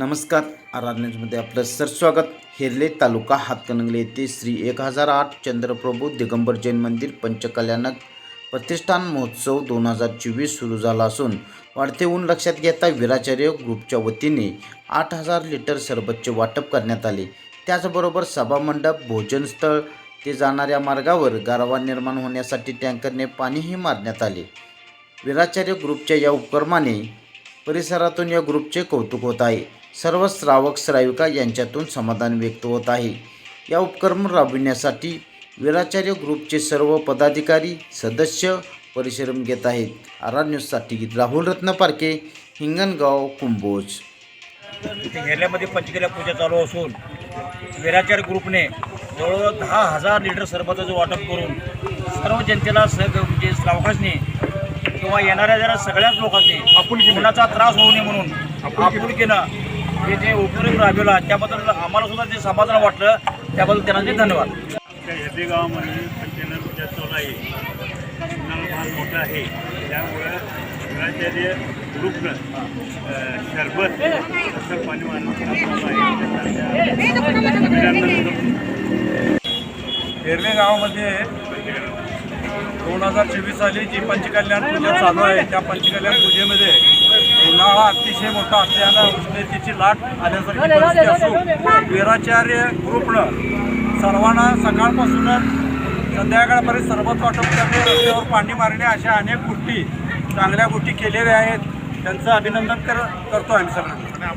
नमस्कार आर न्यूजमध्ये आपलं सरस्वागत हेर्ले तालुका हातकणंगले येथे श्री एक हजार आठ चंद्रप्रभू दिगंबर जैन मंदिर पंचकल्याणक प्रतिष्ठान महोत्सव दोन हजार चोवीस सुरू झाला असून वाढते ऊन लक्षात घेता विराचार्य ग्रुपच्या वतीने आठ हजार लिटर सरबतचे वाटप करण्यात आले. त्याचबरोबर सभामंडप भोजनस्थळ ते जाणाऱ्या मार्गावर गारवा निर्माण होण्यासाठी टँकरने पाणीही मारण्यात आले. विराचार्य ग्रुपच्या या उपक्रमाने परिसरातून या ग्रुपचे कौतुक होत आहे. सर्व श्रावक श्राविका यांच्यातून समाधान व्यक्त होत आहे. या उपक्रम राबविण्यासाठी वीराचार्य ग्रुपचे सर्व पदाधिकारी सदस्य परिश्रम घेत आहेत. आरा न्यूजसाठी राहुल रत्न पारखे हिंगणगाव कुंभोज. इथे घेरल्यामध्ये पंचकेल्या पूजा चालू असून विराचार ग्रुपने जवळजवळ दहा हजार लिटर सरबताचं वाटप करून सर्व जनतेला सग म्हणजे श्रावकांनी किंवा येणाऱ्या जरा सगळ्याच लोकांनी आपुलकी कुणाचा त्रास होऊ नये म्हणून आपुलकीनं. हे जे उपक्रम राबवला त्याबद्दल आम्हाला सुद्धा जे समाधान वाटलं त्याबद्दल त्यांना ते धन्यवाद. आमच्या गावामध्ये आहे. सिग्नल फार मोठं आहे. त्यामुळं ग्रुपनं अं, शरबत असं पाणी करतो. हेरले गावामध्ये हजार चोवीस साली जी पंचकल्याण पूजा चालू आहे त्या पंचकल्याण पूजेमध्ये उन्हाळा अतिशय मोठा असल्यानं उष्णतेची लाट आल्यासारखी परिस्थिती असून वीराचार्य ग्रुपनं सर्वांना सकाळपासूनच संध्याकाळपर्यंत सरबत वाटप करणे रस्त्यावर पाणी मारणे अशा अनेक गोष्टी चांगल्या गोष्टी केलेल्या आहेत. त्यांचं अभिनंदन कर करतो आम्ही सगळ्यांना.